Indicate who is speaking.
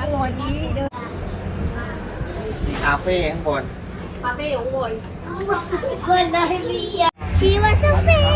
Speaker 1: อร่อยดีเดินมี
Speaker 2: คาเฟ่ข้างบน
Speaker 3: คาเฟ่
Speaker 2: อยู่ข้า
Speaker 3: งบ
Speaker 2: นคนได้เรีย
Speaker 3: ชีวสเปน